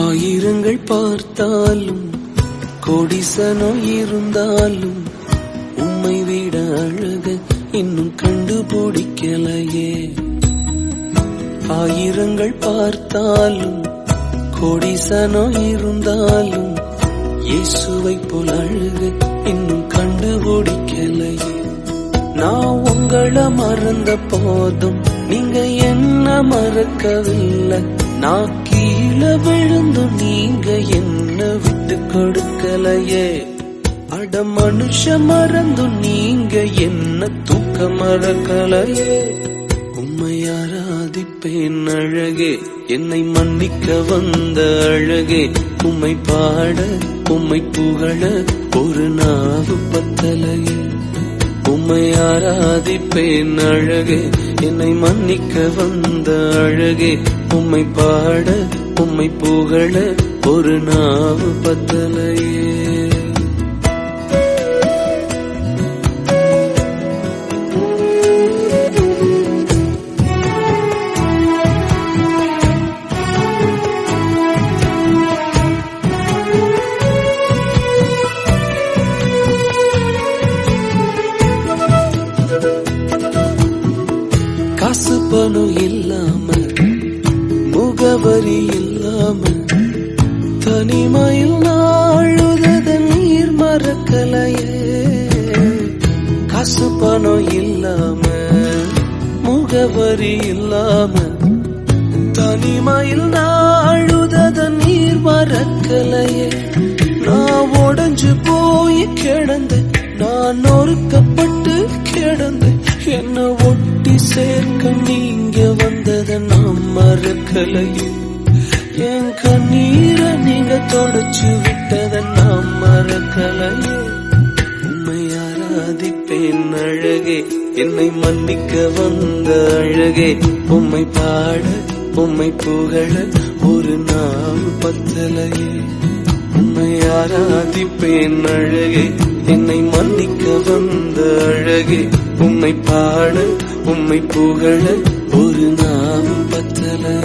ஆயிரங்கள் பார்த்தாலும் கோடிசனம் இருந்தாலும் உம்மை விட அழக இன்னும் கண்டுபிடிக்கலையே. ஆயிரங்கள் பார்த்தாலும் கோடிசனோ இருந்தாலும் இயேசுவை போல் அழக இன்னும் கண்டுபிடிக்கலையே. நான் உங்களை மறந்த போதும் நீங்க என்ன மறக்கவில்லை. நான் கீழே விழுந்தும் நீங்க என்ன விட்டு கொடுக்கலையே. அட மனுஷ மறந்தும் நீங்க என்ன தூக்க மறக்கலையே. உம்மை ஆராதிப்பேன் அழகே என்னை மன்னிக்க வந்த அழகே. உம்மை பாட உம்மை புகழ ஒரு நாவு பத்தலையே. உம்மை ஆராதிப்பேன் அழகே என்னை மன்னிக்க வந்த அழகே. உம்மை பாட உம்மை புகழ ஒரு நாவு பத்தலையே. காசு பணம் இல்லாம முகவரி இல்லாம தனிமையில் நாழுத நீர் மறக்கலையே. காசு பணம் இல்லாம முகவரி இல்லாம தனிமையில் நாழுத நீர் மறக்கலையே. நான் உடஞ்சு போய் கிடந்து நான் நொறுக்கப்பட்டு கிடந்து என்ன ஒட்டு சேர்க்க நீங்க வந்ததை நாம் மறக்கலையே. என் கண்ணீரை நீங்க தொடச்சு விட்டதை நாம் மறக்கலையே. உண்மை ஆராதிப்பேன் அழகே என்னை மன்னிக்க வந்த அழகே. உம்மை பாட உம்மை புகழ ஒரு நாள் பத்தலையே. உண்மை ஆராதிப்பேன் அழகே என்னை அழகே உம்மை பாட உம்மை புகழ ஒரு நாள் பத்தலை.